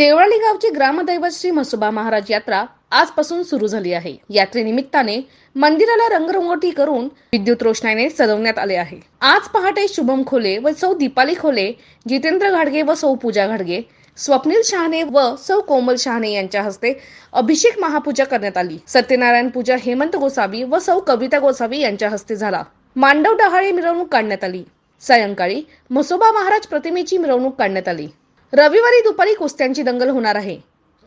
देवळाली गावची ग्रामदैवत श्री म्हसोबा महाराज यात्रा आजपासून सुरू झाली आहे. यात्रेनिमित्ताने मंदिराला रंगरंगोटी करून विद्युत रोषणाईने सजवण्यात आले आहे. आज पहाटे शुभम खोले व सौ दीपाली खोले जितेंद्र घाडगे व सौ पूजा घाडगे स्वप्नील शहाणे व सौ कोमल शहाणे यांच्या हस्ते अभिषेक महापूजा करण्यात आली. सत्यनारायण पूजा हेमंत गोसावी व सौ कविता गोसावी यांच्या हस्ते झाला. मांडव डहाळे मिरवणूक काढण्यात आली. सायंकाळी म्हसोबा महाराज प्रतिमेची मिरवणूक काढण्यात आली. रविवारी दुपारी कुस्त्यांची दंगल होणार आहे.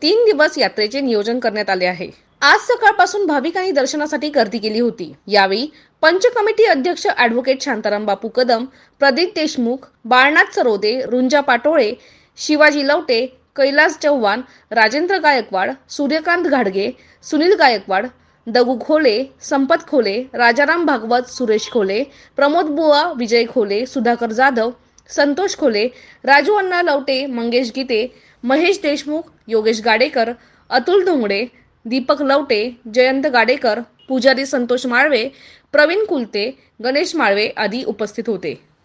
तीन दिवस यात्रेचे नियोजन करण्यात आले आहे. आज सकाळपासून भाविकांनी दर्शनासाठी गर्दी केली होती. यावेळी पंच कमिटी अध्यक्ष ऍडव्होकेट शांताराम बापू कदम प्रदीप देशमुख बाळनाथ सरोदे रुंजा पाटोळे शिवाजी लवटे कैलास चव्हाण राजेंद्र गायकवाड सूर्यकांत घाडगे सुनील गायकवाड दगू खोले संपत खोले राजाराम भागवत सुरेश खोले प्रमोद बुवा विजय खोले सुधाकर जाधव संतोष खोले राजू अण्णा लवटे मंगेश गीते महेश देशमुख योगेश गाडेकर अतुल धोंगडे दीपक लवटे जयंत गाडेकर पुजारी संतोष माळवे प्रवीण कुलते गणेश माळवे आदी उपस्थित होते.